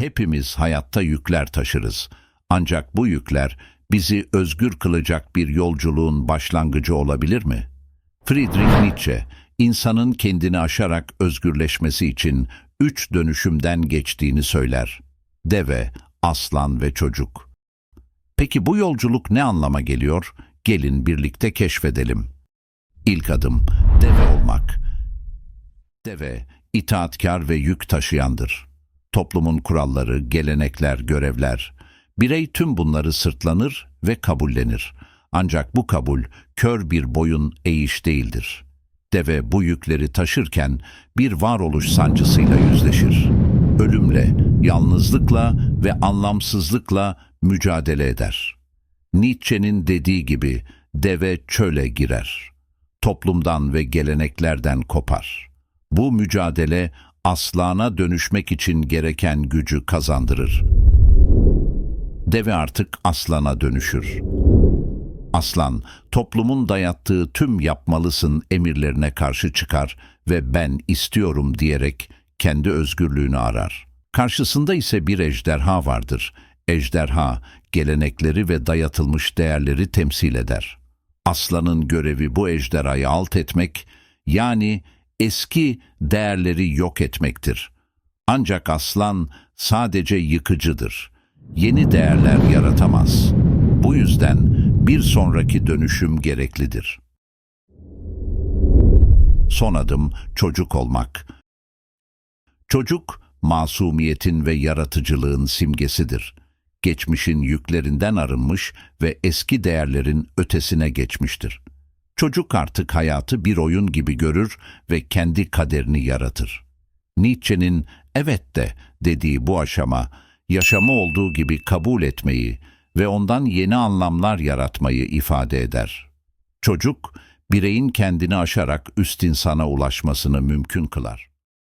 Hepimiz hayatta yükler taşırız. Ancak bu yükler bizi özgür kılacak bir yolculuğun başlangıcı olabilir mi? Friedrich Nietzsche, insanın kendini aşarak özgürleşmesi için üç dönüşümden geçtiğini söyler. Deve, aslan ve çocuk. Peki bu yolculuk ne anlama geliyor? Gelin birlikte keşfedelim. İlk adım, deve olmak. Deve, itaatkar ve yük taşıyandır. Toplumun kuralları, gelenekler, görevler. Birey tüm bunları sırtlanır ve kabullenir. Ancak bu kabul kör bir boyun eğiş değildir. Deve bu yükleri taşırken bir varoluş sancısıyla yüzleşir. Ölümle, yalnızlıkla ve anlamsızlıkla mücadele eder. Nietzsche'nin dediği gibi deve çöle girer. Toplumdan ve geleneklerden kopar. Bu mücadele aslana dönüşmek için gereken gücü kazandırır. Deve artık aslana dönüşür. Aslan, toplumun dayattığı tüm yapmalısın emirlerine karşı çıkar ve ben istiyorum diyerek kendi özgürlüğünü arar. Karşısında ise bir ejderha vardır. Ejderha, gelenekleri ve dayatılmış değerleri temsil eder. Aslanın görevi bu ejderhayı alt etmek, yani eski değerleri yok etmektir. Ancak aslan sadece yıkıcıdır. Yeni değerler yaratamaz. Bu yüzden bir sonraki dönüşüm gereklidir. Son adım çocuk olmak. Çocuk, masumiyetin ve yaratıcılığın simgesidir. Geçmişin yüklerinden arınmış ve eski değerlerin ötesine geçmiştir. Çocuk artık hayatı bir oyun gibi görür ve kendi kaderini yaratır. Nietzsche'nin evet de dediği bu aşama, yaşamı olduğu gibi kabul etmeyi ve ondan yeni anlamlar yaratmayı ifade eder. Çocuk, bireyin kendini aşarak üst insana ulaşmasını mümkün kılar.